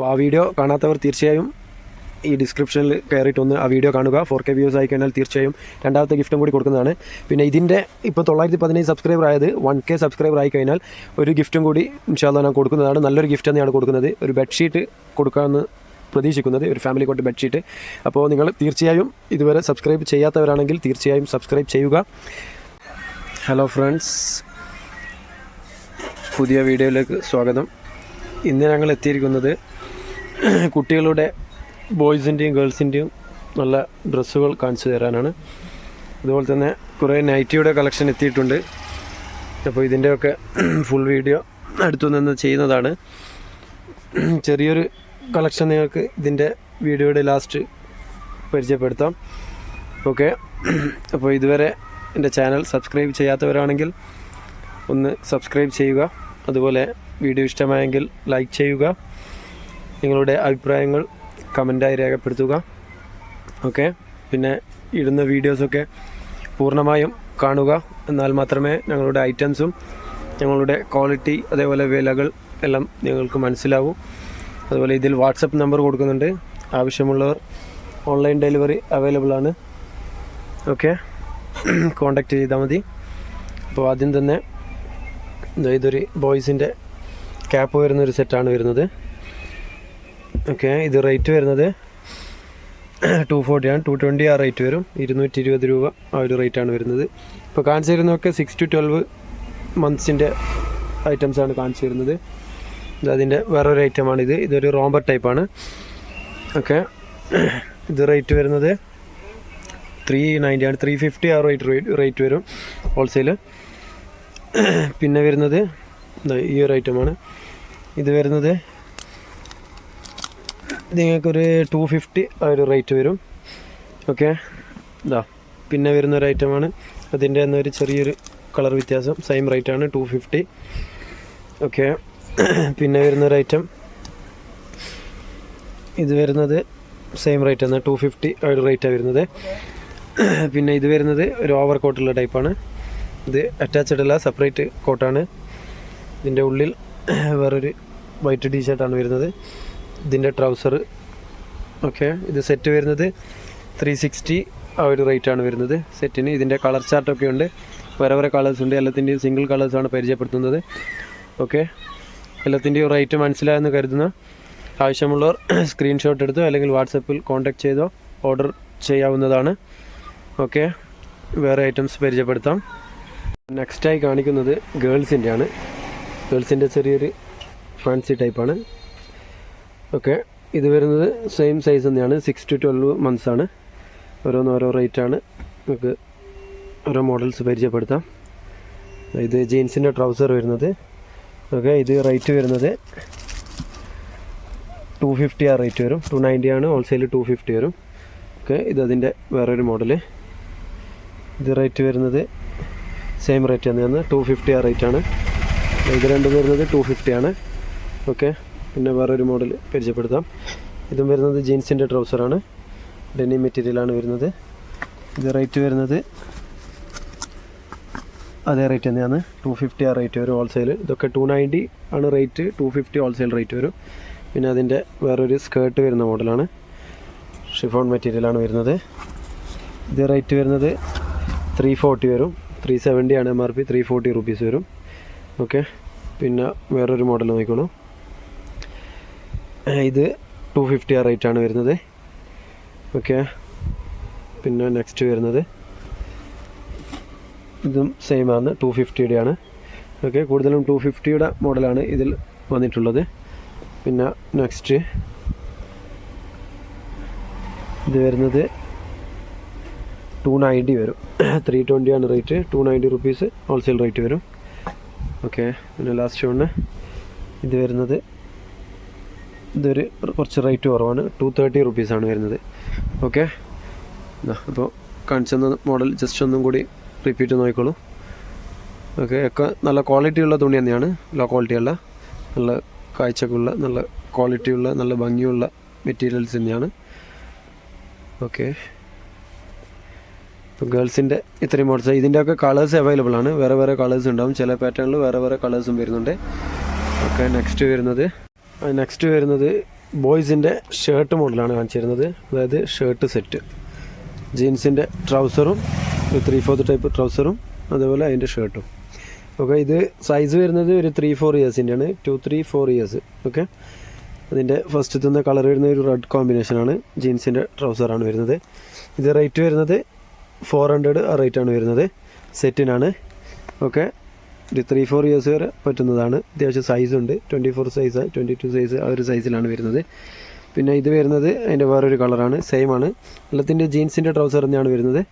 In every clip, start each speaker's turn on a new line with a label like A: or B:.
A: അപ്പോൾ ആ വീഡിയോ കാണാത്തവർ തീർച്ചയായും ഈ ഡിസ്ക്രിപ്ഷനിൽ കയറിയിട്ട് ഒന്ന് ആ വീഡിയോ കാണുക. ഫോർ കെ വ്യൂസ് ആയി കഴിഞ്ഞാൽ തീർച്ചയായും രണ്ടാമത്തെ ഗിഫ്റ്റും കൂടി കൊടുക്കുന്നതാണ്. പിന്നെ ഇതിന്റെ ഇപ്പോൾ തൊള്ളായിരത്തി പതിനഞ്ച് സബ്സ്ക്രൈബർ ആയത് വൺ കെ സബ്സ്ക്രൈബർ ആയി കഴിഞ്ഞാൽ ഒരു ഗിഫ്റ്റും കൂടി ഇൻഷാല്ല ഞാൻ കൊടുക്കുന്നതാണ്. നല്ലൊരു ഗിഫ്റ്റ് തന്നെയാണ് കൊടുക്കുന്നത്. ഒരു ബെഡ്ഷീറ്റ് കൊടുക്കാമെന്ന് പ്രതീക്ഷിക്കുന്നത്. ഒരു ഫാമിലി കോട്ട് ബെഡ്ഷീറ്റ് അപ്പോൾ നിങ്ങൾ തീർച്ചയായും ഇതുവരെ സബ്സ്ക്രൈബ് ചെയ്യാത്തവരാണെങ്കിൽ തീർച്ചയായും സബ്സ്ക്രൈബ് ചെയ്യുക. ഹലോ ഫ്രണ്ട്സ് പുതിയ വീഡിയോയിലേക്ക് സ്വാഗതം. ഇന്ന് ഞങ്ങൾ എത്തിയിരിക്കുന്നത് കുട്ടികളുടെ ബോയ്സിന്റെയും ഗേൾസിന്റെയും നല്ല ഡ്രസ്സുകൾ കാണിച്ചു തരാനാണ്. അതുപോലെ തന്നെ കുറേ നൈറ്റിയുടെ കളക്ഷൻ എത്തിയിട്ടുണ്ട്. അപ്പോൾ ഇതിന്റെയൊക്കെ ഫുൾ വീഡിയോ അടുത്തു നിന്ന് ചെയ്യുന്നതാണ്. ചെറിയൊരു കളക്ഷൻ നിങ്ങൾക്ക് ഇതിന്റെ വീഡിയോയുടെ ലാസ്റ്റ് പരിചയപ്പെടുത്താം. ഓക്കെ. അപ്പോൾ ഇതുവരെ എന്റെ ചാനൽ സബ്സ്ക്രൈബ് ചെയ്യാത്തവരാണെങ്കിൽ ഒന്ന് സബ്സ്ക്രൈബ് ചെയ്യുക. അതുപോലെ വീഡിയോ ഇഷ്ടമായെങ്കിൽ ലൈക്ക് ചെയ്യുക. നിങ്ങളുടെ അഭിപ്രായങ്ങൾ കമന്റായി രേഖപ്പെടുത്തുക. ഓക്കെ? പിന്നെ ഇടുന്ന വീഡിയോസൊക്കെ പൂർണമായും കാണുക. എന്നാൽ മാത്രമേ ഞങ്ങളുടെ ഐറ്റംസും ഞങ്ങളുടെ ക്വാളിറ്റി അതേപോലെ വിലകൾ എല്ലാം നിങ്ങൾക്ക് മനസ്സിലാവൂ. അതുപോലെ ഇതിൽ വാട്സപ്പ് നമ്പർ കൊടുക്കുന്നുണ്ട്. ആവശ്യമുള്ളവർ ഓൺലൈൻ ഡെലിവറി അവൈലബിൾ ആണ്. ഓക്കെ? കോണ്ടാക്ട് ചെയ്താൽ മതി. അപ്പോൾ ആദ്യം തന്നെ ഇതൊരു ബോയ്സിന്റെ ക്യാപ്പ് വരുന്നൊരു സെറ്റാണ് വരുന്നത്. ഓക്കെ ഇത് റേറ്റ് വരുന്നത് ടു ഫോർട്ടിയാണ് ടു ട്വന്റി ആ റേറ്റ് വരും. ഇരുന്നൂറ്റി ഇരുപത് രൂപ ആ ഒരു റേറ്റാണ് വരുന്നത്. ഇപ്പോൾ കാണിച്ചു തരുന്നതൊക്കെ സിക്സ് ടു ട്വൽവ് മന്ത്സിന്റെ ഐറ്റംസാണ് കാണിച്ചു തരുന്നത്. അതിന്റെ വേറൊരു ഇത്. ഇതൊരു റോംബർ ടൈപ്പാണ് ഓക്കെ ഇത് റേറ്റ് വരുന്നത് ത്രീ നയന്റി ആണ്. ത്രീ ഫിഫ്റ്റി ആ റേറ്റ് റേറ്റ് വരും ഹോൾസെയിൽ പിന്നെ വരുന്നത് ഈ ഒരു ഐറ്റമാണ് ഇത് വരുന്നത് നിങ്ങൾക്കൊരു ടു ഫിഫ്റ്റി ആ ഒരു റേറ്റ് വരും. ഓക്കെ ഇതാ പിന്നെ വരുന്ന ഒരു ഐറ്റമാണ് അതിന്റെ തന്നെ ഒരു ചെറിയൊരു കളർ വ്യത്യാസം. സെയിം റേറ്റ് ആണ് ടു ഫിഫ്റ്റി ഓക്കെ പിന്നെ വരുന്ന ഒരു ഐറ്റം ഇത് വരുന്നത് സെയിം റേറ്റ് ആണ് ടു ഫിഫ്റ്റി ആ ഒരു റേറ്റാണ് വരുന്നത്. പിന്നെ ഇത് വരുന്നത് ഒരു ഓവർ കോട്ടുള്ള ടൈപ്പാണ് ഇത് അറ്റാച്ച്ഡ് അല്ല സെപ്പറേറ്റ് കോട്ടാണ് ഇതിന്റെ ഉള്ളിൽ വേറൊരു വൈറ്റ് ടീ ഷർട്ടാണ് വരുന്നത്. ഇതിന്റെ ട്രൗസർ ഓക്കെ ഇത് സെറ്റ് വരുന്നത് ത്രീ സിക്സ്റ്റി ആ ഒരു റേറ്റാണ് വരുന്നത്. സെറ്റിന് ഇതിന്റെ കളർ ചാർട്ടൊക്കെ ഉണ്ട്. വേറെ വേറെ കളേഴ്സ് ഉണ്ട്. എല്ലാത്തിന്റെയും സിംഗിൾ കളേഴ്സാണ് പരിചയപ്പെടുത്തുന്നത്. ഓക്കെ എല്ലാത്തിന്റെയും റേറ്റ് മനസ്സിലായെന്ന് കരുതുന്ന. ആവശ്യമുള്ളവർ സ്ക്രീൻഷോട്ട് എടുത്തോ അല്ലെങ്കിൽ വാട്സപ്പിൽ കോൺടാക്ട് ചെയ്തോ ഓർഡർ ചെയ്യാവുന്നതാണ്. ഓക്കെ വേറെ ഐറ്റംസ് പരിചയപ്പെടുത്താം. നെക്സ്റ്റായി കാണിക്കുന്നത് ഗേൾസിന്റെ ആണ് ഗേൾസിന്റെ ചെറിയൊരു ഫാൻസി ടൈപ്പാണ് ഓക്കെ. ഇത് വരുന്നത് സെയിം സൈസ് തന്നെയാണ്. സിക്സ് ടു ട്വൽവ് മന്ത്സ് ആണ്. ഓരോന്ന് ഓരോ റേറ്റ് ആണ്. നമുക്ക് ഓരോ മോഡൽസ് പരിചയപ്പെടുത്താം. ഇത് ജീൻസിന്റെ ട്രൗസർ വരുന്നത്. ഓക്കെ ഇത് റേറ്റ് വരുന്നത് ടു ഫിഫ്റ്റി ആ റേറ്റ് വരും. ടു നയന്റി ആണ്. ഹോൾസെയിൽ ടു ഫിഫ്റ്റി വരും. ഓക്കെ ഇത് അതിന്റെ വേറൊരു മോഡൽ ഇത് റേറ്റ് വരുന്നത് സെയിം റേറ്റ് തന്നെയാണ്. ടു ഫിഫ്റ്റി ആ റേറ്റ് ആണ്. ഇത് രണ്ടും വരുന്നത് ടു ഫിഫ്റ്റി ആണ്. ഓക്കെ. പിന്നെ വേറൊരു മോഡൽ പരിചയപ്പെടുത്താം. ഇതും വരുന്നത് ജീൻസിന്റെ ട്രൗസറാണ് ഡെനി മെറ്റീരിയലാണ് വരുന്നത്. ഇത് റേറ്റ് വരുന്നത് അതേ റേറ്റ് തന്നെയാണ്. ടു ഫിഫ്റ്റി ആ റേറ്റ് വരും ഹോൾസെയിൽ ഇതൊക്കെ ടു നയന്റി ആണ് rate two fifty wholesale rate വരും. പിന്നെ അതിന്റെ വേറൊരു സ്കേർട്ട് വരുന്ന മോഡലാണ് ഷിഫോൺ മെറ്റീരിയലാണ് വരുന്നത്. ഇത് റേറ്റ് വരുന്നത് ത്രീ ഫോർട്ടി വരും. ത്രീ സെവന്റി ആണ് M R P three forty rupees വരും. ഓക്കെ പിന്നെ വേറൊരു മോഡൽ നോക്കിക്കോളൂ. ഇത് ടു ഫിഫ്റ്റി ആ റേറ്റ് ആണ് വരുന്നത്. ഓക്കെ പിന്നെ നെക്സ്റ്റ് വരുന്നത്. ഇതും സെയിം ആണ് ടു ഫിഫ്റ്റിയുടെ ആണ്. ഓക്കെ കൂടുതലും ടു ഫിഫ്റ്റിയുടെ മോഡലാണ് ഇതിൽ വന്നിട്ടുള്ളത്. പിന്നെ നെക്സ്റ്റ് ഇത് വരുന്നത് ടു നയന്റി വരും. ത്രീ ട്വന്റി ആണ് rate two ninety rupees wholesale rate വരും. ഓക്കെ പിന്നെ ലാസ്റ്റ് വണ് ഇത് വരുന്നത് ഇതൊരു കുറച്ച് റേറ്റ് കുറവാണ്. ടു തേർട്ടി റുപ്പീസാണ് വരുന്നത്. ഓക്കെ അപ്പോൾ കാണിച്ചെന്ന മോഡൽ ജസ്റ്റ് ഒന്നും കൂടി റിപ്പീറ്റ് നോക്കിക്കോളൂ. ഓക്കെ ഒക്കെ നല്ല ക്വാളിറ്റി ഉള്ള തുണി തന്നെയാണ്. ലോ ക്വാളിറ്റി അല്ല നല്ല കാഴ്ചക്കുള്ള നല്ല ക്വാളിറ്റിയുള്ള നല്ല ഭംഗിയുള്ള മെറ്റീരിയൽസ് തന്നെയാണ്. ഓക്കെ ഇപ്പോൾ ഗേൾസിന്റെ ഇത്രയും മോഡൽസ് ഇതിന്റെയൊക്കെ കളേഴ്സ് അവൈലബിൾ ആണ്. വേറെ വേറെ കളേഴ്സ് ഉണ്ടാവും. ചില പാറ്റേണിൽ വേറെ വേറെ കളേഴ്സും വരുന്നുണ്ട്. ഓക്കെ നെക്സ്റ്റ് വരുന്നത് നെക്സ്റ്റ് വരുന്നത് ബോയ്സിന്റെ ഷർട്ട് മോഡലാണ് കാണിച്ചിരുന്നത്. അതായത് ഷർട്ട് സെറ്റ് ജീൻസിന്റെ ട്രൗസറും ത്രീ ഫോർത്ത് ടൈപ്പ് ട്രൗസറും അതേപോലെ അതിന്റെ ഷർട്ടും ഓക്കെ ഇത് സൈസ് വരുന്നത് ഒരു three four ഇയേഴ്സിന്റെയാണ് two three four years okay അതിന്റെ ഫസ്റ്റ് തന്നെ കളർ വരുന്ന ഒരു റെഡ് കോമ്പിനേഷനാണ് ജീൻസിന്റെ ട്രൗസറാണ് വരുന്നത്. ഇത് റേറ്റ് വരുന്നത് ഫോർ ഹൺഡ്രഡ് ആ റേറ്റാണ് വരുന്നത്. സെറ്റിനാണ് ഓക്കെ ഒരു ത്രീ ഫോർ ഇയേഴ്സ് വരെ പറ്റുന്നതാണ്. അത്യാവശ്യം സൈസ് ഉണ്ട്. Twenty four size twenty two size ആ ഒരു സൈസിലാണ് വരുന്നത്. പിന്നെ ഇത് വരുന്നത് അതിന്റെ വേറൊരു കളറാണ് സെയിം ആണ്. എല്ലാത്തിന്റെ ജീൻസിന്റെ ട്രൗസർ തന്നെയാണ് വരുന്നത്.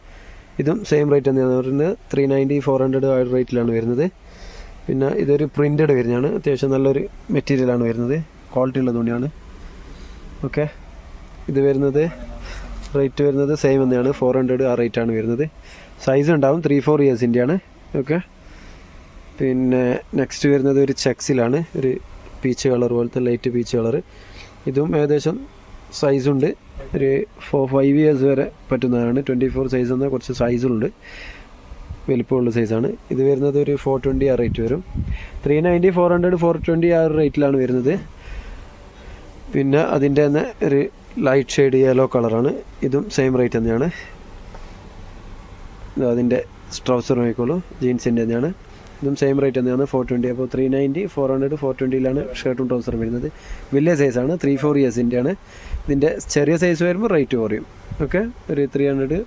A: ഇതും സെയിം റേറ്റ് തന്നെയാണ്. വരുന്നത് ത്രീ നയന്റി ഫോർ ഹൺഡ്രഡ് ആ റേറ്റിലാണ് വരുന്നത്. പിന്നെ ഇതൊരു പ്രിന്റഡ് വരുന്നതാണ്. അത്യാവശ്യം നല്ലൊരു മെറ്റീരിയലാണ് വരുന്നത്. ക്വാളിറ്റി ഉള്ള തുണിയാണ് ഓക്കെ ഇത് വരുന്നത് റേറ്റ് വരുന്നത് സെയിം തന്നെയാണ്. ഫോർ ഹൺഡ്രഡ് ആ റേറ്റാണ് വരുന്നത്. സൈസ് ഉണ്ടാവും. ത്രീ ഫോർ ഇയേഴ്സിന്റെയാണ് ഓക്കെ പിന്നെ നെക്സ്റ്റ് വരുന്നത് ഒരു ചെക്സിലാണ് ഒരു പീച്ച് കളർ പോലത്തെ ലൈറ്റ് പീച്ച് കളർ ഇതും ഏകദേശം സൈസുണ്ട് ഒരു ഫോർ ഫൈവ് ഇയേഴ്സ് വരെ പറ്റുന്നതാണ്. ട്വന്റി ഫോർ സൈസ് എന്ന കുറച്ച് സൈസുണ്ട് വലിപ്പമുള്ള സൈസാണ് ഇത് വരുന്നത് ഒരു ഫോർ ട്വന്റി ആ റേറ്റ് വരും. Three ninety four hundred four twenty ആ റേറ്റിലാണ് വരുന്നത്. പിന്നെ അതിന്റെ തന്നെ ഒരു ലൈറ്റ് ഷെയ്ഡ് യെല്ലോ കളറാണ് ഇതും സെയിം റേറ്റ് തന്നെയാണ്. അതിന്റെ സ്ട്രൗസർ നോക്കിക്കോളൂ. ജീൻസിന്റെ തന്നെയാണ്. ഇതും സെയിം റേറ്റ് തന്നെയാണ്. ഫോർ ട്വന്റി അപ്പോൾ three ninety four hundred four ട്വന്റിയിലാണ് ഷർട്ടും ട്രൗസറും വരുന്നത്. വലിയ സൈസാണ് ത്രീ ഫോർ ഇയേഴ്സിന്റെയാണ് ഇതിന്റെ ചെറിയ സൈസ് വരുമ്പോൾ റേറ്റ് കുറയും. ഓക്കെ ഒരു ത്രീ ഹൺഡ്രഡ്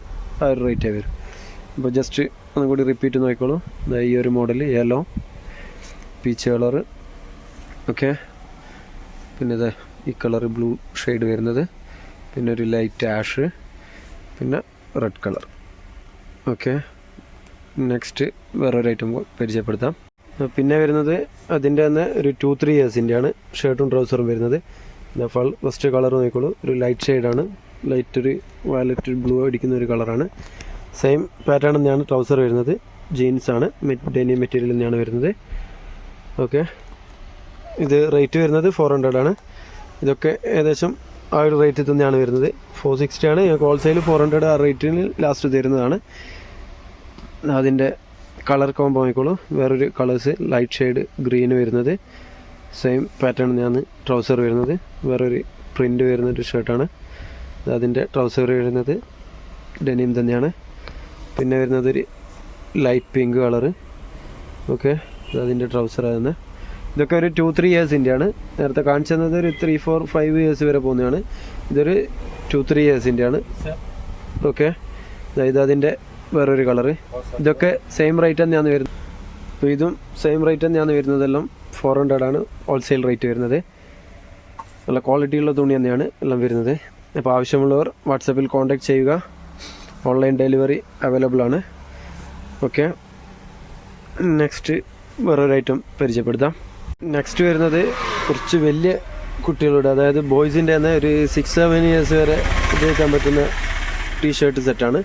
A: ആ ഒരു റേറ്റേ വരും. അപ്പോൾ ജസ്റ്റ് ഒന്നും കൂടി റിപ്പീറ്റ് നോക്കിക്കോളൂ. ഈ ഒരു model yellow peach colour okay പിന്നെ ഇത് ഈ കളർ ബ്ലൂ ഷെയ്ഡ് വരുന്നത്. പിന്നെ ഒരു ലൈറ്റ് ആഷ് പിന്നെ റെഡ് കളർ ഓക്കെ നെക്സ്റ്റ് വേറൊരു ഐറ്റം പരിചയപ്പെടുത്താം. പിന്നെ വരുന്നത് അതിന്റെ തന്നെ ഒരു ടു ത്രീ ഇയേഴ്സിന്റെയാണ് ഷർട്ടും ട്രൗസറും വരുന്നത്. ഫൾ ഫസ്റ്റ് കളർ നോക്കിക്കോളൂ. ഒരു ലൈറ്റ് ഷെയ്ഡാണ് ലൈറ്റ് ഒരു വയലറ്റ് ബ്ലൂ അടിക്കുന്ന ഒരു കളറാണ് സെയിം പാറ്റേൺ തന്നെയാണ് ട്രൗസർ വരുന്നത്. ജീൻസാണ് ഡെനി മെറ്റീരിയൽ തന്നെയാണ് വരുന്നത്. ഓക്കെ ഇത് റേറ്റ് വരുന്നത് ഫോർ ആണ്. ഇതൊക്കെ ഏകദേശം ആ ഒരു റേറ്റിൽ തന്നെയാണ് വരുന്നത്. ഫോർ സിക്സ്റ്റി ആണ്. ഞങ്ങൾക്ക് ഹോൾസെയിൽ ഫോർ ഹൺഡ്രഡ് ആ റേറ്റിന് ലാസ്റ്റ് തരുന്നതാണ്. അതിന്റെ കളർ കോംബോ ആയിക്കോളൂ. വേറൊരു കളേഴ്സ് ലൈറ്റ് ഷെയ്ഡ് ഗ്രീൻ വരുന്നത്. സെയിം പാറ്റേൺ തന്നെയാണ് ട്രൗസർ വരുന്നത്. വേറൊരു പ്രിന്റ് വരുന്ന ഒരു ഷർട്ടാണ് അതിന്റെ ട്രൗസർ വരുന്നത് ഡെനിം തന്നെയാണ്. പിന്നെ വരുന്നത് ഒരു ലൈറ്റ് പിങ്ക് കളറ് ഓക്കെ അതിന്റെ ട്രൗസർ തന്നെ ഇതൊക്കെ ഒരു ടു ത്രീ ഇയേഴ്സിന്റെ ആണ്. നേരത്തെ കാണിച്ചു തന്നത് ഒരു ത്രീ ഫോർ ഫൈവ് ഇയേഴ്സ് വരെ പോകുന്നതാണ്. ഇതൊരു ടു ത്രീ ഇയേഴ്സിന്റെ ആണ്. ഓക്കെ ഇത് അതിന്റെ വേറൊരു കളറ് ഇതൊക്കെ സെയിം റേറ്റ് തന്നെയാണ് വരുന്നത്. അപ്പോൾ ഇതും സെയിം റേറ്റ് തന്നെയാണ് വരുന്നതെല്ലാം ഫോർ ഹൺഡ്രഡ് ആണ് ഹോൾസെയിൽ റേറ്റ് വരുന്നത്. നല്ല ക്വാളിറ്റി ഉള്ള തുണി തന്നെയാണ് എല്ലാം വരുന്നത്. അപ്പോൾ ആവശ്യമുള്ളവർ വാട്സപ്പിൽ കോൺടാക്ട് ചെയ്യുക. ഓൺലൈൻ ഡെലിവറി അവൈലബിൾ ആണ്. ഓക്കെ നെക്സ്റ്റ് വേറൊരു ഐറ്റം പരിചയപ്പെടുത്താം. നെക്സ്റ്റ് വരുന്നത് കുറച്ച് വലിയ കുട്ടികളുടെ അതായത് ബോയ്സിന്റെ തന്നെ ഒരു സിക്സ് സെവൻ ഇയേഴ്സ് വരെ ഉപയോഗിക്കാൻ പറ്റുന്ന ടീ-ഷർട്ട് സെറ്റാണ്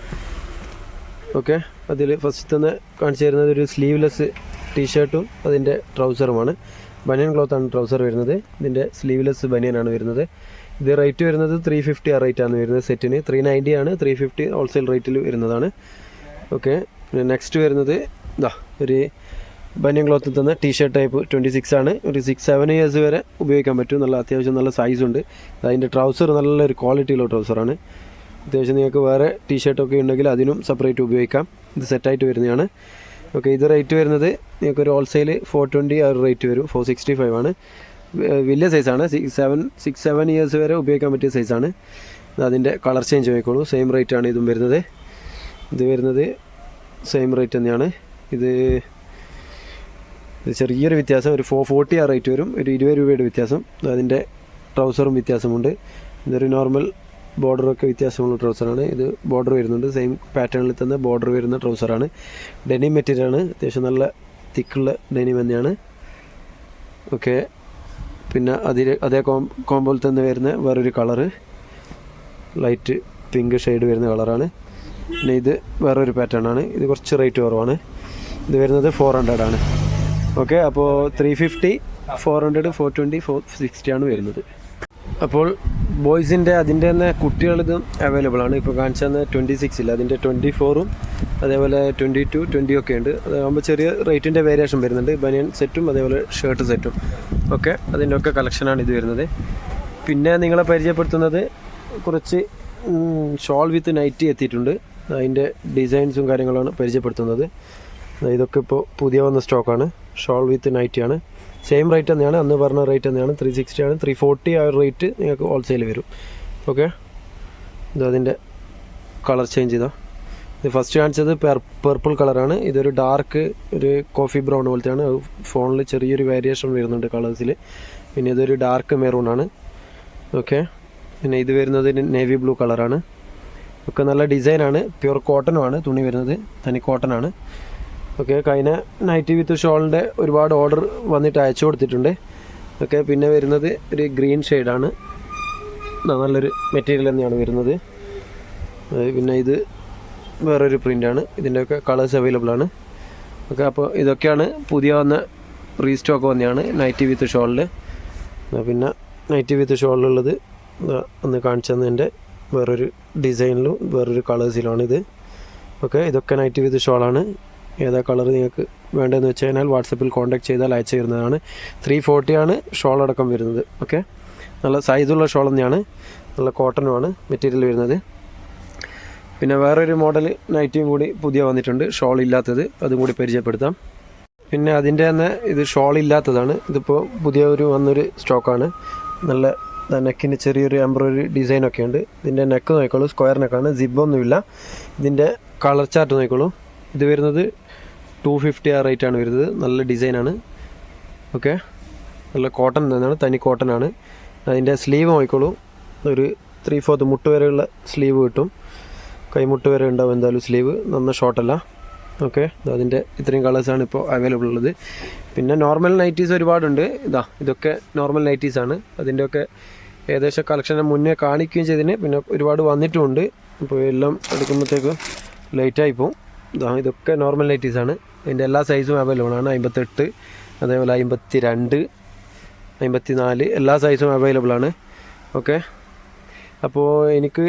A: ഓക്കെ അതിൽ ഫസ്റ്റ് തന്നെ കാണിച്ചു തരുന്നത് ഒരു സ്ലീവ്ലെസ് ടീഷർട്ടും അതിന്റെ ട്രൗസറുമാണ് ബനിയൻ ക്ലോത്താണ് ട്രൗസർ വരുന്നത്. ഇതിന്റെ സ്ലീവ്ലെസ് ബനിയനാണ് വരുന്നത്. ഇത് റേറ്റ് വരുന്നത് ത്രീ ഫിഫ്റ്റി ആ റേറ്റാണ് വരുന്നത് സെറ്റിന് ത്രീ നയന്റി ആണ് ത്രീ ഫിഫ്റ്റി ഹോൾസെയിൽ റേറ്റിൽ വരുന്നതാണ്. ഓക്കെ പിന്നെ നെക്സ്റ്റ് വരുന്നത് ഇതാ ഒരു ബനിയൻ ക്ലോത്തിൽ തന്നെ ടീ-ഷർട്ട് ടൈപ്പ് ട്വന്റി സിക്സ് ആണ്. ഒരു സിക്സ് സെവൻ ഇയേഴ്സ് വരെ ഉപയോഗിക്കാൻ പറ്റും. നല്ല അത്യാവശ്യം നല്ല സൈസ് ഉണ്ട്. അതിന്റെ ട്രൗസർ നല്ലൊരു ക്വാളിറ്റിയുള്ള ട്രൗസറാണ് അത്യാവശ്യം നിങ്ങൾക്ക് വേറെ ടീ-ഷർട്ടൊക്കെ ഉണ്ടെങ്കിൽ അതിനും സെപ്പറേറ്റ് ഉപയോഗിക്കാം. ഇത് സെറ്റായിട്ട് വരുന്നതാണ്. ഓക്കെ ഇത് റേറ്റ് വരുന്നത് നിങ്ങൾക്ക് ഒരു ഹോൾസെയിൽ ഫോർ ട്വന്റി ആ റേറ്റ് വരും. ഫോർ സിക്സ്റ്റി ഫൈവ് ആണ് വലിയ സൈസാണ് six seven six seven years വരെ ഉപയോഗിക്കാൻ പറ്റിയ സൈസാണ് അതിന്റെ കളർ ചേഞ്ച് ആയിക്കോളൂ. സെയിം റേറ്റ് ആണ് ഇതും വരുന്നത്. ഇത് വരുന്നത് സെയിം റേറ്റ് തന്നെയാണ്. ഇത് ചെറിയൊരു വ്യത്യാസം. ഒരു ഫോർ ഫോർട്ടി ആ റേറ്റ് വരും. ഒരു ഇരുപത് രൂപയുടെ വ്യത്യാസം. അതിന്റെ ട്രൗസറും വ്യത്യാസമുണ്ട്. ഇതൊരു നോർമൽ ബോർഡറൊക്കെ വ്യത്യാസമുള്ള ട്രൗസറാണ്. ഇത് ബോർഡർ വരുന്നുണ്ട്. സെയിം പാറ്റേണിൽ തന്നെ ബോർഡർ വരുന്ന ട്രൗസറാണ്. ഡെനിം മെറ്റീരിയലാണ്. അത്യാവശ്യം നല്ല തിക്കുള്ള ഡെനിം തന്നെയാണ്. ഓക്കെ. പിന്നെ അതിൽ അതേ കോം കോമ്പോയിൽ തന്നെ വരുന്ന വേറൊരു കളറ്. ലൈറ്റ് പിങ്ക് ഷെയ്ഡ് വരുന്ന കളറാണ്. പിന്നെ ഇത് വേറൊരു പാറ്റേൺ ആണ് ഇത് കുറച്ച് റേറ്റ് കുറവാണ്. ഇത് വരുന്നത് ഫോർ ഹൺഡ്രഡ് ആണ്. ഓക്കെ. അപ്പോൾ three fifty four hundred four twenty four sixty ആണ് വരുന്നത്. അപ്പോൾ ബോയ്സിന്റെ അതിന്റെ തന്നെ കുട്ടികളിതും അവൈലബിൾ ആണ്. ഇപ്പോൾ കാണിച്ചു തന്നെ ട്വന്റി സിക്സ് ഇല്ല? അതിന്റെ ട്വന്റി ഫോറും അതേപോലെ ട്വന്റി ടു ട്വന്റി ഒക്കെ ഉണ്ട്. അതാകുമ്പോൾ ചെറിയ റേറ്റിന്റെ വേരിയേഷൻ വരുന്നുണ്ട്. ബനിയൻ സെറ്റും അതേപോലെ ഷർട്ട് സെറ്റും ഒക്കെ അതിന്റെ ഒക്കെ കളക്ഷനാണ് ഇത് വരുന്നത്. പിന്നെ നിങ്ങളെ പരിചയപ്പെടുത്തുന്നത് കുറച്ച് ഷോൾ വിത്ത് നൈറ്റി എത്തിയിട്ടുണ്ട്. അതിന്റെ ഡിസൈൻസും കാര്യങ്ങളാണ് പരിചയപ്പെടുത്തുന്നത്. ഇതൊക്കെ ഇപ്പോൾ പുതിയ വന്ന സ്റ്റോക്കാണ് ഷോൾ വിത്ത് നൈറ്റിയാണ് സെയിം റേറ്റ് തന്നെയാണ് അന്ന് പറഞ്ഞ റേറ്റ് തന്നെയാണ്. ത്രീ സിക്സ്റ്റി ആണ് ത്രീ ഫോർട്ടി ആ റേറ്റ് നിങ്ങൾക്ക് ഹോൾസെയിൽ വരും. ഓക്കെ ഇത് അതിന്റെ കളർ ചേഞ്ച് ചെയ്താൽ ഇത് ഫസ്റ്റ് കാണിച്ചത് പെർപ്പിൾ കളറാണ് ഇതൊരു ഡാർക്ക് ഒരു കോഫി ബ്രൗൺ പോലത്തെയാണ്. ഫോണിൽ ചെറിയൊരു വേരിയേഷൻ വരുന്നുണ്ട് കളേഴ്സിൽ പിന്നെ ഇതൊരു ഡാർക്ക് മെറൂൺ ആണ്. ഓക്കെ പിന്നെ ഇത് വരുന്നത് നേവി ബ്ലൂ കളറാണ് ഒക്കെ നല്ല ഡിസൈനാണ് പ്യുർ കോട്ടനുമാണ് തുണി വരുന്നത്. തനി കോട്ടനാണ് ഓക്കെ കഴിഞ്ഞ നൈറ്റി വിത്ത് ഷോളിന്റെ ഒരുപാട് ഓർഡർ വന്നിട്ട് അയച്ചു കൊടുത്തിട്ടുണ്ട്. ഓക്കെ പിന്നെ വരുന്നത് ഒരു ഗ്രീൻ ഷെയ്ഡാണ് നല്ലൊരു മെറ്റീരിയൽ തന്നെയാണ് വരുന്നത്. പിന്നെ ഇത് വേറൊരു പ്രിന്റാണ് ഇതിന്റെയൊക്കെ കളേഴ്സ് അവൈലബിൾ ആണ്. ഓക്കെ അപ്പോൾ ഇതൊക്കെയാണ് പുതിയ വന്ന റീസ്റ്റോക്ക് വന്നെയാണ് നൈറ്റി വിത്ത് ഷോളിൽ പിന്നെ നൈറ്റി വിത്ത് ഷോളിലുള്ളത് ഒന്ന് കാണിച്ചു തന്നതിന്റെ വേറൊരു ഡിസൈനിലും വേറൊരു ഇത്. ഓക്കെ ഇതൊക്കെ നൈറ്റി വിത്ത് ഷോളാണ്. ഏതാ കളർ നിങ്ങൾക്ക് വേണ്ടതെന്ന് വെച്ച് കഴിഞ്ഞാൽ വാട്സപ്പിൽ കോൺടാക്ട് ചെയ്താൽ അയച്ചു തരുന്നതാണ്. ത്രീ ഫോർട്ടിയാണ് ഷോൾ അടക്കം വരുന്നത്. ഓക്കെ നല്ല സൈസുള്ള ഷോൾ തന്നെയാണ്. നല്ല കോട്ടനുമാണ് മെറ്റീരിയൽ വരുന്നത്. പിന്നെ വേറൊരു മോഡൽ നൈറ്റിയും കൂടി പുതിയ വന്നിട്ടുണ്ട്. ഷോൾ ഇല്ലാത്തത്. അതും കൂടി പരിചയപ്പെടുത്താം. പിന്നെ അതിന്റെ തന്നെ ഇത് ഷോൾ ഇല്ലാത്തതാണ്. ഇതിപ്പോൾ പുതിയ ഒരു വന്നൊരു സ്റ്റോക്കാണ് നല്ല നെക്കിന് ചെറിയൊരു എംബ്രോയിഡറി ഡിസൈനൊക്കെ ഉണ്ട്. ഇതിന്റെ നെക്ക് നോക്കിക്കോളൂ. സ്ക്വയർ നെക്കാണ് സിബൊന്നുമില്ല ഇതിന്റെ കളർ ചാർട്ട് നോക്കിക്കോളൂ. ഇത് വരുന്നത് ടു ഫിഫ്റ്റി ആ റേറ്റാണ് വരുന്നത്. നല്ല ഡിസൈനാണ് ഓക്കെ നല്ല കോട്ടൺ തന്നെയാണ് തനി കോട്ടൺ ആണ്. അതിന്റെ സ്ലീവ് നോക്കിക്കോളൂ. ഒരു ത്രീ ഫോർത്ത് മുട്ട് വരെയുള്ള സ്ലീവ് കിട്ടും. കൈമുട്ട് വരെ ഉണ്ടാവും എന്തായാലും സ്ലീവ് നന്ന ഷോർട്ടല്ല ഓക്കെ അതിന്റെ ഇത്രയും കളേഴ്സാണ് ഇപ്പോൾ അവൈലബിൾ ഉള്ളത്. പിന്നെ നോർമൽ നൈറ്റീസ് ഒരുപാടുണ്ട്. ഇതാ ഇതൊക്കെ നോർമൽ നൈറ്റീസ് ആണ്. അതിന്റെയൊക്കെ ഏകദേശം കളക്ഷൻ മുന്നേ കാണിക്കുകയും ചെയ്തതിന് പിന്നെ ഒരുപാട് വന്നിട്ടുമുണ്ട്. അപ്പോൾ എല്ലാം എടുക്കുമ്പോഴത്തേക്ക് ലേറ്റായി പോകും ഇതൊക്കെ നോർമൽ നൈറ്റീസ് ആണ്. ഇതിന്റെ എല്ലാ സൈസും അവൈലബിൾ ആണ്. അമ്പത്തെട്ട് അതേപോലെ അമ്പത്തി രണ്ട് അമ്പത്തി നാല് എല്ലാ സൈസും അവൈലബിൾ ആണ്. ഓക്കെ അപ്പോൾ എനിക്ക്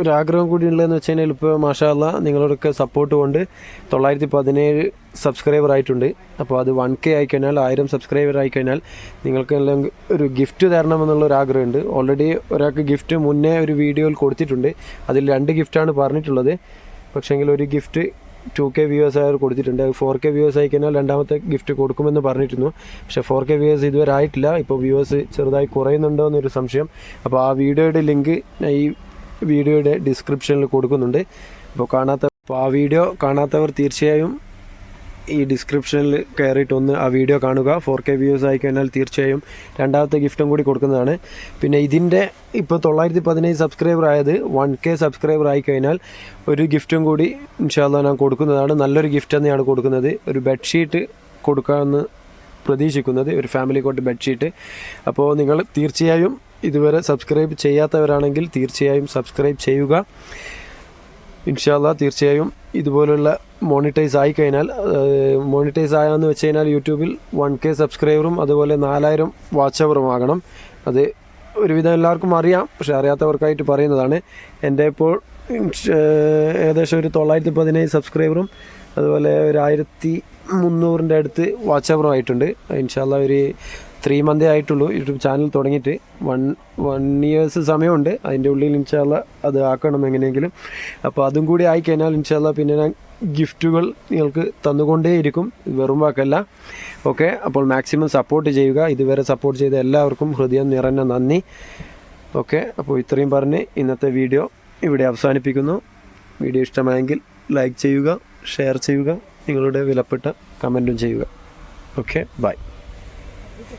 A: ഒരാഗ്രഹം കൂടി ഉള്ളതെന്ന് വെച്ച് കഴിഞ്ഞാൽ ഇപ്പോൾ മാഷാല്ല നിങ്ങളോടൊക്കെ സപ്പോർട്ട് കൊണ്ട് തൊള്ളായിരത്തി പതിനേഴ് സബ്സ്ക്രൈബർ ആയിട്ടുണ്ട്. അപ്പോൾ അത് വൺ കെ ആയിക്കഴിഞ്ഞാൽ ആയിരം സബ്സ്ക്രൈബർ ആയിക്കഴിഞ്ഞാൽ നിങ്ങൾക്ക് എല്ലാം ഒരു ഗിഫ്റ്റ് തരണമെന്നുള്ള ഒരു ആഗ്രഹമുണ്ട്. ഓൾറെഡി ഒരാൾക്ക് ഗിഫ്റ്റ് മുന്നേ ഒരു വീഡിയോയിൽ കൊടുത്തിട്ടുണ്ട്. അതിൽ രണ്ട് ഗിഫ്റ്റാണ് പറഞ്ഞിട്ടുള്ളത്. പക്ഷേങ്കിൽ ഒരു ഗിഫ്റ്റ് ടു കെ വ്യൂവേഴ്സ് ആയവർ കൊടുത്തിട്ടുണ്ട്. ഫോർ കെ വ്യൂവേഴ്സ് ആയി കഴിഞ്ഞാൽ രണ്ടാമത്തെ ഗിഫ്റ്റ് കൊടുക്കുമെന്ന് പറഞ്ഞിരുന്നു. പക്ഷേ ഫോർ കെ വ്യൂവേഴ്സ് ഇതുവരെ ആയിട്ടില്ല. ഇപ്പോൾ വ്യൂവേഴ്സ് ചെറുതായി കുറയുന്നുണ്ടോ എന്നൊരു സംശയം. അപ്പോൾ ആ വീഡിയോയുടെ ലിങ്ക് ഈ വീഡിയോയുടെ ഡിസ്ക്രിപ്ഷനിൽ കൊടുക്കുന്നുണ്ട്. അപ്പോൾ കാണാത്ത അപ്പോൾ ആ വീഡിയോ കാണാത്തവർ തീർച്ചയായും ഈ ഡിസ്ക്രിപ്ഷനിൽ കയറിയിട്ട് ഒന്ന് ആ വീഡിയോ കാണുക. ഫോർ കെ വ്യൂസ് ആയി കഴിഞ്ഞാൽ തീർച്ചയായും രണ്ടാമത്തെ ഗിഫ്റ്റും കൂടി കൊടുക്കുന്നതാണ്. പിന്നെ ഇതിന്റെ ഇപ്പോൾ തൊള്ളായിരത്തി പതിനേഴ് സബ്സ്ക്രൈബർ ആയത് വൺ കെ സബ്സ്ക്രൈബർ ആയി കഴിഞ്ഞാൽ ഒരു ഗിഫ്റ്റും കൂടി ഇൻഷാല്ല ഞാൻ കൊടുക്കുന്നതാണ്. നല്ലൊരു ഗിഫ്റ്റ് തന്നെയാണ് കൊടുക്കുന്നത്. ഒരു ബെഡ്ഷീറ്റ് കൊടുക്കാമെന്ന് പ്രതീക്ഷിക്കുന്നത്. ഒരു ഫാമിലി കോട്ട് ബെഡ്ഷീറ്റ് അപ്പോൾ നിങ്ങൾ തീർച്ചയായും ഇതുവരെ സബ്സ്ക്രൈബ് ചെയ്യാത്തവരാണെങ്കിൽ തീർച്ചയായും സബ്സ്ക്രൈബ് ചെയ്യുക. ഇൻഷാല്ല തീർച്ചയായും ഇതുപോലുള്ള മോണിറ്റൈസ് ആയി കഴിഞ്ഞാൽ മോണിറ്റൈസ് ആയെന്ന് വെച്ച് കഴിഞ്ഞാൽ യൂട്യൂബിൽ വൺ കെ സബ്സ്ക്രൈബറും അതുപോലെ നാലായിരം വാച്ച് അവറും ആകണം. അത് ഒരുവിധം എല്ലാവർക്കും അറിയാം പക്ഷെ അറിയാത്തവർക്കായിട്ട് പറയുന്നതാണ്. എന്റെ ഇപ്പോൾ ഏകദേശം ഒരു തൊള്ളായിരത്തി പതിനേഴ് സബ്സ്ക്രൈബറും അതുപോലെ ഒരു ആയിരത്തി മുന്നൂറിന്റെ അടുത്ത് വാച്ച് അവറും ആയിട്ടുണ്ട്. ഇൻഷാല്ല ഒരു ത്രീ മന്തേ ആയിട്ടുള്ളൂ യൂട്യൂബ് ചാനൽ തുടങ്ങിയിട്ട്. വൺ വൺ ഇയേഴ്സ് സമയമുണ്ട്. അതിന്റെ ഉള്ളിൽ ഇൻഷാല്ല അത് ആക്കണം എങ്ങനെയെങ്കിലും. അപ്പോൾ അതും കൂടി ആയി ആയിക്കഴിഞ്ഞാൽ ഇൻഷാല്ല പിന്നെ ഞാൻ ഗിഫ്റ്റുകൾ നിങ്ങൾക്ക് തന്നുകൊണ്ടേയിരിക്കും വെറും വാക്കല്ല. ഓക്കെ അപ്പോൾ മാക്സിമം സപ്പോർട്ട് ചെയ്യുക. ഇതുവരെ സപ്പോർട്ട് ചെയ്ത എല്ലാവർക്കും ഹൃദയം നിറഞ്ഞ നന്ദി. ഓക്കെ അപ്പോൾ ഇത്രയും പറഞ്ഞ് ഇന്നത്തെ വീഡിയോ ഇവിടെ അവസാനിപ്പിക്കുന്നു. വീഡിയോ ഇഷ്ടമായെങ്കിൽ ലൈക്ക് ചെയ്യുക ഷെയർ ചെയ്യുക നിങ്ങളുടെ വിലപ്പെട്ട കമന്റും ചെയ്യുക. Okay bye